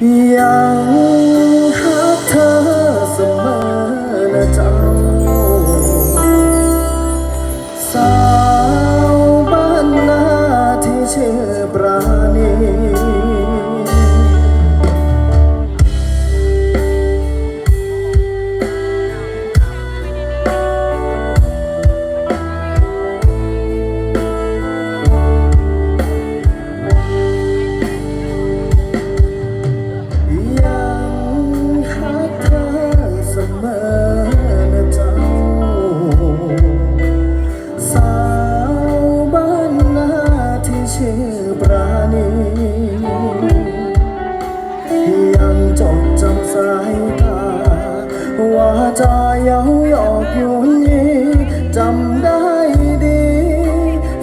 ยั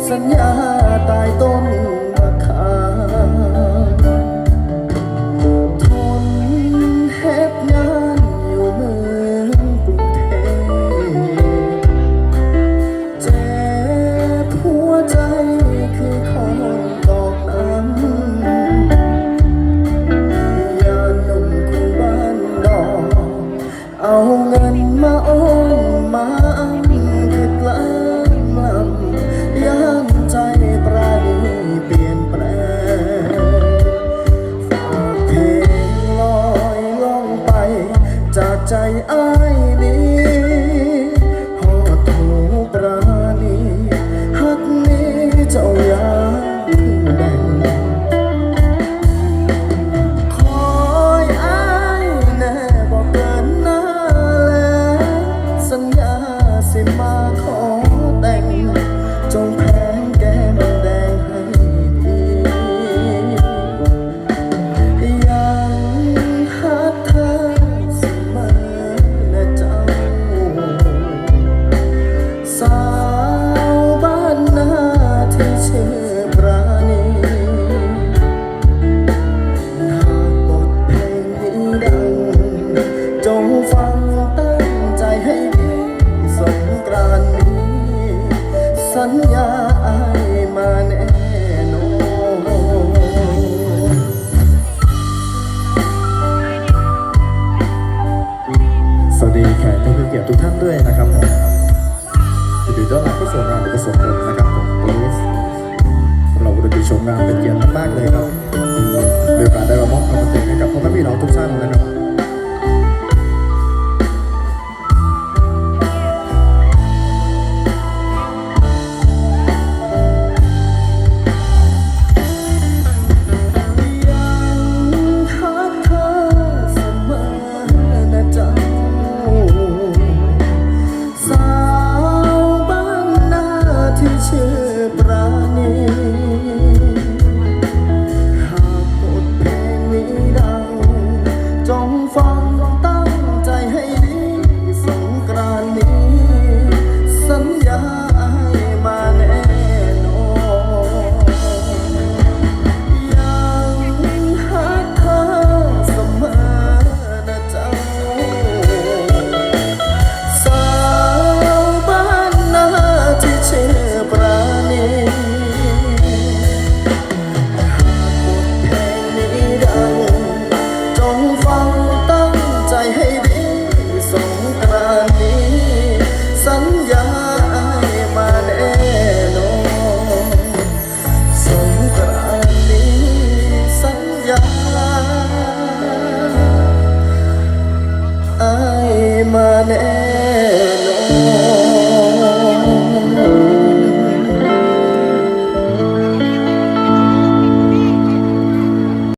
สัญญาตายต้นมะขามทนเฮ็ดงานอยู่เมืองกรุงเทพเจ็บหัวใจคือของตอกน้ำยาหนุ่มคู่บ้านดอกเอาเงินมาอ้อนมา สิมาขอแต่งจงแพงแก้มแดงให้ดียังหักเธอเสมอและเจ้าสา สัญญาอายมาแน่นอนสวัสดีแขกผู้มีเกียรติทุกท่านด้วยนะครับผมยินดีต้อนรับเข้าสู่งานอุปสมบทนะครับผมโปลิสเราได้ไปชมงานเป็นเกียรติมากๆเลยครับมีโอกาสได้มามอบความเป็นให้กับพ่อแม่พี่น้องทุกท่านนะครับ